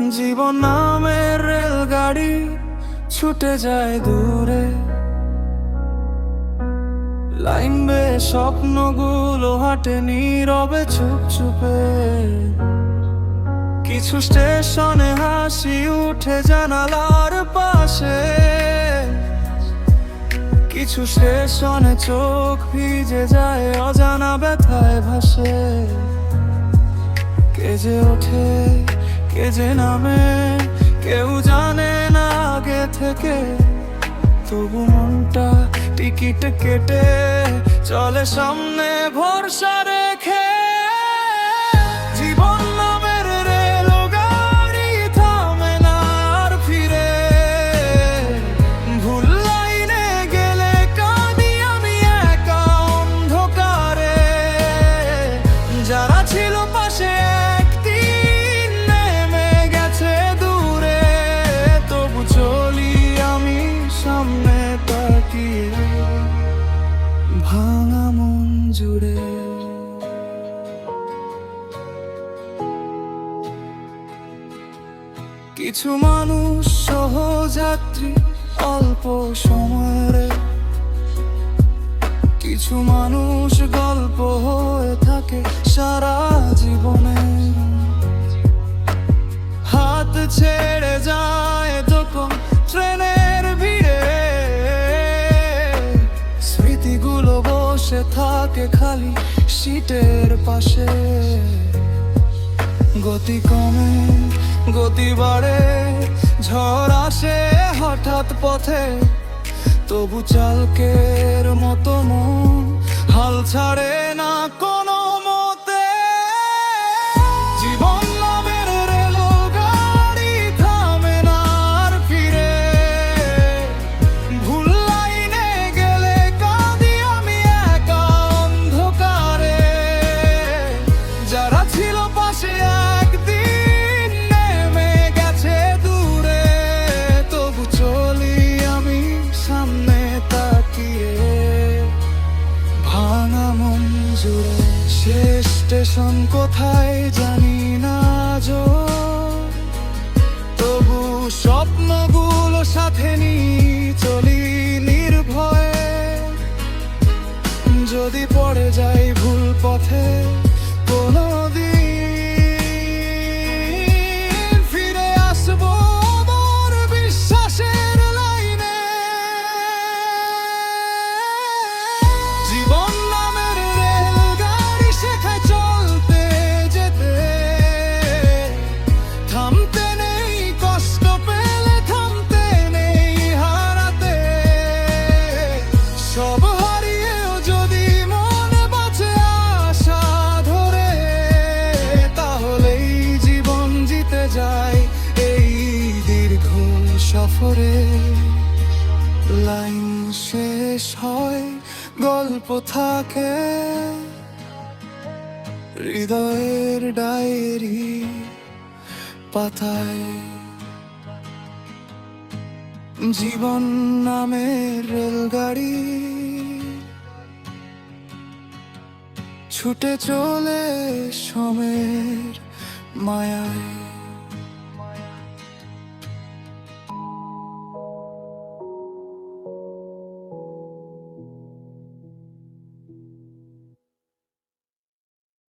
জীবন নামের রেলগাড়ি ছুটে যায় দূরে। লাইন বে স্বপ্নগুলো হাটে নীরবে চুপ চুপে কিছু স্টেশনে হাসি উঠে জানালার পাশে। কিছু স্টেশনে চোখ ভিজে যায় অজানা ব্যথায় ভাসে। কে যে ওঠে? কে যে নামে, কেউ জানে না আগে থেকে। তবু মনটা টিকিট কেটে চলে সামনে ভরসা রেখে জুড়ে। কিছু মানুষ সহযাত্রী অল্প সময়ের। কিছু মানুষ গল্প হয়ে থাকে সারা বসে থাকে খালি সিটের পাশে। গতি কমে, গতি বাড়ে, ঝড় আসে হঠাৎ পথে। তবু চালকের মতো মন হাল ছাড়ে স্টেশন কোথায় জানি না যো তবু স্বপ্নগুলো সাথে নিয়ে চলি নির্ভয়ে। যদি পড়ে যাই ভুল পথে, কোনোদিন সফরে লাইন শেষ হয়, গল্প থাকে। হৃদয়ের ডায়েরি পাতায়। জীবন নামের রেলগাড়ি ছুটে চলে সমের মায়ায়।